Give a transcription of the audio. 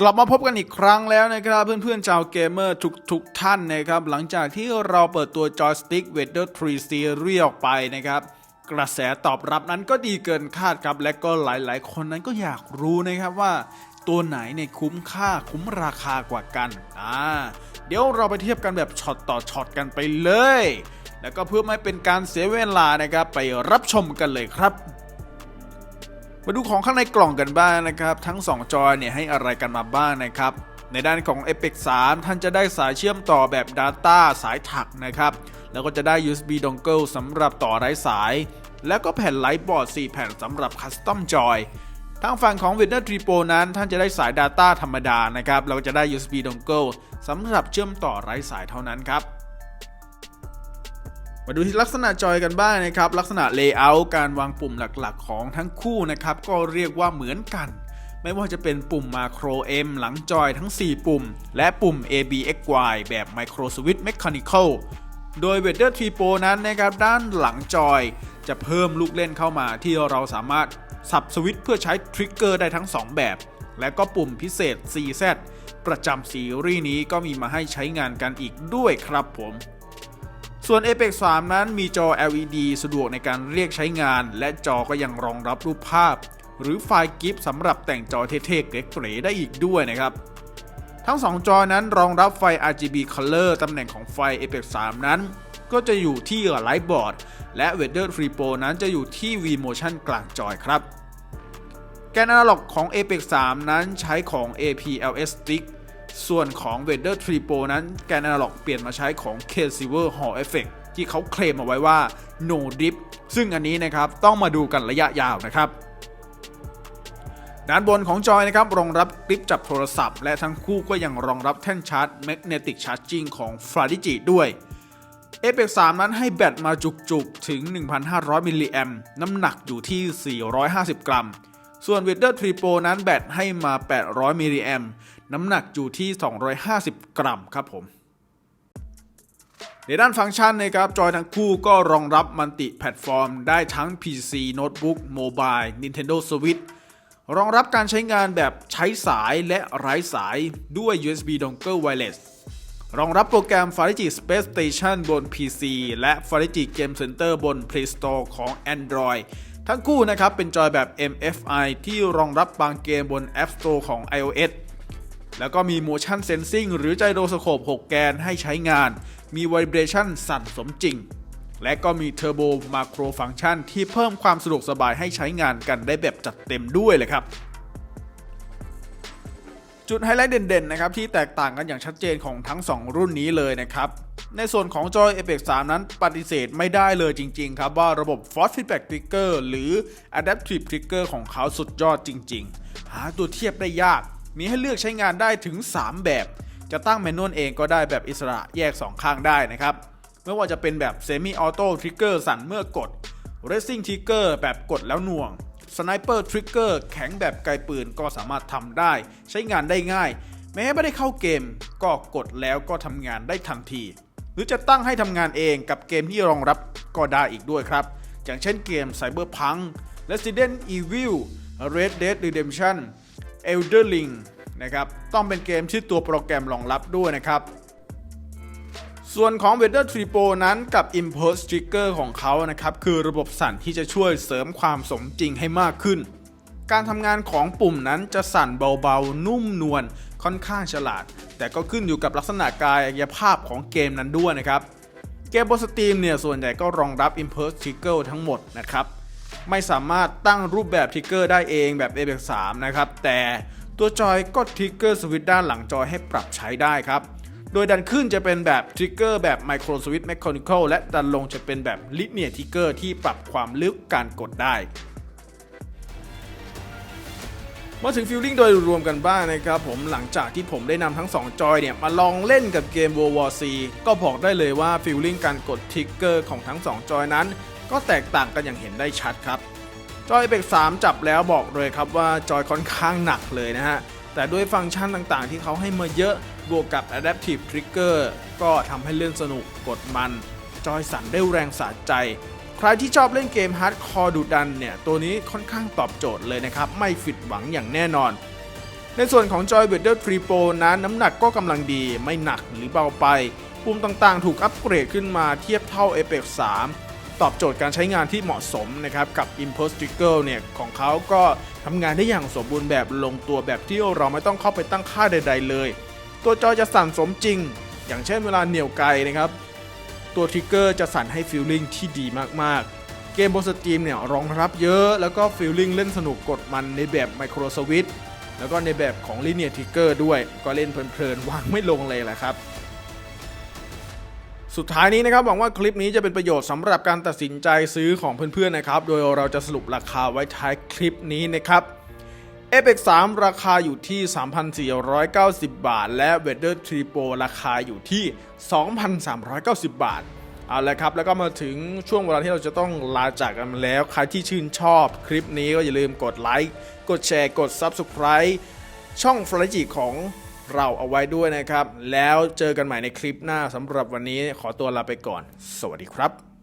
กลับมาพบกันอีกครั้งแล้วนะครับ เพื่อนๆชาวเกมเมอร์ทุกๆทท่านนะครับ หลังจากที่เราเปิดตัวจอยสติ๊กเวดเดอร์3 Series ออกไปนะครับ กระแสตอบรับนั้นก็ดีเกินคาดครับ และก็หลายๆ คนนั้นก็อยากรู้นะครับว่าตัวไหนเนี่ยคุ้มค่าคุ้มราคากว่ากันอ่าเดี๋ยวเราไปเทียบกันแบบช็อตต่อช็อตกันไปเลย แล้วก็เพื่อไม่เป็นการเสียเวลานะครับไปรับชมกันเลยครับ มาดูของข้างในกล่องกันบ้างนะครับ ทั้ง 2 จอยเนี่ยให้อะไรกันมาบ้างนะครับ ในด้านของ Apex 3 ท่านจะได้สายเชื่อมต่อแบบ Data สายถักนะครับ แล้วก็จะได้ USB dongle สำหรับต่อไร้สาย แล้วก็แผ่นไลท์บอร์ด 4 แผ่นสำหรับ Custom Joy ทางฝั่งของ w i n d o w 3 Pro นั้น ท่านจะได้สาย Data ธรรมดานะครับแล้วก็จะได้ USB dongle สำหรับเชื่อมต่อไร้สายเท่านั้นครับ มาดูที่ลักษณะจอยกันบ้างนะครับ ลักษณะเลเยอร์การวางปุ่มหลักๆ ของทั้งคู่นะครับ ก็เรียกว่าเหมือนกัน ไม่ว่าจะเป็นปุ่ม Macro M หลังจอยทั้ง 4 ปุ่ม และปุ่ม ABXY แบบ Micro Switch Mechanical โดย w e d e r 3 Pro นั้นนะครับด้านหลังจอยจะเพิ่มลูกเล่นเข้ามาที่เราสามารถสับสวิตช์เพื่อใช้ทริกเกอร์ได้ทั้ง 2 แบบ และก็ปุ่มพิเศษ CZ ประจำซีรีส์นี้ก็มีมาให้ใช้งานกันอีกด้วยครับผม ส่วน Apex 3 นั้นมีจอ LED สะดวกในการเรียกใช้งาน และจอก็ยังรองรับรูปภาพ หรือไฟล์กิฟสำหรับแต่งจอเท่ๆเก๋ๆได้อีกด้วยนะครับ ทั้ง 2 จอนั้นรองรับไฟ RGB Color ตำแหน่งของไฟ Apex 3 นั้น ก็จะอยู่ที่ Lightboard และ Weather Free Pro นั้นจะอยู่ที่ V-Motion กลางจอยครับแกนอนาล็อกของ Apex 3 นั้นใช้ของ APLS Stick ส่วนของ w e d e r 3 Pro นั้นแกนอนาล็อกเปลี่ยนมาใช้ของ K Silver Hall Effect ที่เขาเคลมเอาไว้ว่า no dip ซึ่งอันนี้นะครับต้องมาดูกันระยะยาวนะครับด้านบนของจอยนะครับรองรับคลิปจับโทรศัพท์ และทั้งคู่ก็ยังรองรับแท่นชาร์จ Magnetic Charging ของ f a r i g i ด้วย Apex 3 นั้นให้แบตมาจุกๆ ถึง 1,500 มิลลิแอมน้ำหนักอยู่ที่ 450 กรัม ส่วน w e d e r 3 Pro นั้นแบตให้มา 800 มิลลิแอม น้ำหนักอยู่ที่ 250 กรัมครับผม ในด้านฟังก์ชันนะครับ จอยทั้งคู่ก็รองรับมัลติแพลตฟอร์ม ได้ทั้ง PC Notebook Mobile Nintendo Switch รองรับการใช้งานแบบใช้สายและไร้สายด้วย USB Dongle Wireless รองรับโปรแกรม f a r i g i Space Station บน PC และ f a r i g i Game Center บน Play Store ของ Android ทั้งคู่นะครับเป็นจอยแบบ MFI ที่รองรับบางเกมบน App Store ของ iOS แล้วก็มี motion sensing หรือไจโรสโคป 6 แกนให้ใช้งาน มี vibration สั่นสมจริง และก็มี turbo macro function ที่เพิ่มความสะดวกสบายให้ใช้งานกันได้แบบจัดเต็มด้วยเลยครับจุดไฮไลท์เด่นๆ นะครับ ที่แตกต่างกันอย่างชัดเจนของทั้ง 2 รุ่นนี้เลยนะครับ ในส่วนของจอย Apex 3 นั้นปฏิเสธไม่ได้เลยจริง ๆ ครับ ว่าระบบ Force Feedback Trigger หรือ Adaptive Trigger ของเขาสุดยอดจริง ๆ หาตัวเทียบได้ยาก มีให้เลือกใช้งานได้ถึง 3 แบบ จะตั้งแมนนวลเองก็ได้แบบอิสระแยก 2 ข้างได้นะครับไม่ว่าจะเป็นแบบ Semi Auto Trigger สั่นเมื่อกด Racing Trigger แบบกดแล้วหน่วง Sniper Trigger แข็งแบบไกลปืนก็สามารถทำได้ ใช้งานได้ง่าย แม้ไม่ได้เข้าเกม ก็กดแล้วก็ทำงานได้ทันที หรือจะตั้งให้ทำงานเองกับเกมที่รองรับก็ได้อีกด้วยครับ อย่างเช่นเกม Cyberpunk Resident Evil Red Dead Redemption Elder Ring นะครับต้องเป็นเกมที่ตัวโปรแกรมรองรับด้วยนะครับ ส่วนของ w e d e r 3 Pro นั้นกับ Impulse Trigger ของเขานะครับ คือระบบสั่นที่จะช่วยเสริมความสมจริงให้มากขึ้น การทำงานของปุ่มนั้นจะสั่นเบาๆ นุ่มนวลค่อนข้างฉลาด แต่ก็ขึ้นอยู่กับลักษณะกายภาพของเกมนั้นด้วยนะครับ เกมบนสตรีมเนี่ยส่วนใหญ่ก็รองรับ Impulse Trigger ทั้งหมดนะครับ ไม่สามารถตั้งรูปแบบทริกเกอร์ได้เองแบบ Apex 3 นะครับ แต่ตัวจอยก็ทริกเกอร์สวิตช์ด้านหลังจอยให้ปรับใช้ได้ครับ โดยดันขึ้นจะเป็นแบบทริกเกอร์แบบ Micro Switch Mechanical และดันลงจะเป็นแบบ Linear Trigger ที่ปรับความลึกการกดได้มาถึงฟิลลิ่งโดยรวมกันบ้างนะครับผมหลังจากที่ผมได้นำทั้ง 2 จอยเนี่ย มาลองเล่นกับเกม World War C ก็บอกได้เลยว่าฟิลลิ่งการกดทิกเกอร์ของทั้ง 2 จอยนั้น ก็แตกต่างกันอย่างเห็นได้ชัดครับจอย Apex 3จับแล้วบอกเลยครับว่าจอยค่อนข้างหนักเลยนะฮะ แต่ด้วยฟังก์ชันต่างๆ ที่เขาให้มาเยอะบวกกับ Adaptive Trigger ก็ทำให้เล่นสนุกกดมัน จอยสั่นได้แรงสะใจ ใครที่ชอบเล่นเกมฮาร์ดคอร์ดุดันเนี่ย ตัวนี้ค่อนข้างตอบโจทย์เลยนะครับ ไม่ผิดหวังอย่างแน่นอน ในส่วนของ Joy b u i l d e r 3 Pro นั้นน้ำหนักก็กำลังดีไม่หนักหรือเบาไป ปุ่มต่างๆ ถูกอัปเกรดขึ้นมาเทียบเท่า Apex 3 ตอบโจทย์การใช้งานที่เหมาะสมนะครับกับ Impulse Trigger เนี่ยของเขาก็ทำงานได้อย่างสมบูรณ์แบบลงตัวแบบที่เราไม่ต้องเข้าไปตั้งค่าใด ๆ เลย ตัวจอจะสั่นสมจริง อย่างเช่นเวลาเหนี่ยวไกลนะครับ ตัวทริกเกอร์จะสั่นให้ฟีลลิ่งที่ดีมากๆ เกมบนสตรีมเนี่ยรองรับเยอะแล้วก็ฟีลลิ่งเล่นสนุกกดมันในแบบไมโครสวิตแล้วก็ในแบบของ Linear Trigger ด้วยก็เล่นเพลินๆวางไม่ลงเลยแหละครับ สุดท้ายนี้นะครับหวังว่าคลิปนี้จะเป็นประโยชน์สำหรับการตัดสินใจซื้อของเพื่อนๆนะครับ โดยเราจะสรุปราคาไว้ท้ายคลิปนี้นะครับ a p e x 3 ราคาอยู่ที่ 3,490 บาท และ w e a t h e r 3 Pro ราคาอยู่ที่ 2,390 บาท เอาละครับ แล้วก็มาถึงช่วงเวลาที่เราจะต้องลาจากกันแล้ว ใครที่ชื่นชอบคลิปนี้ก็อย่าลืมกดไลค์ กดแชร์ กด Subscribe ช่องฟลจิของ เราเอาไว้ด้วยนะครับ แล้วเจอกันใหม่ในคลิปหน้าสำหรับวันนี้ขอตัวลาไปก่อน สวัสดีครับ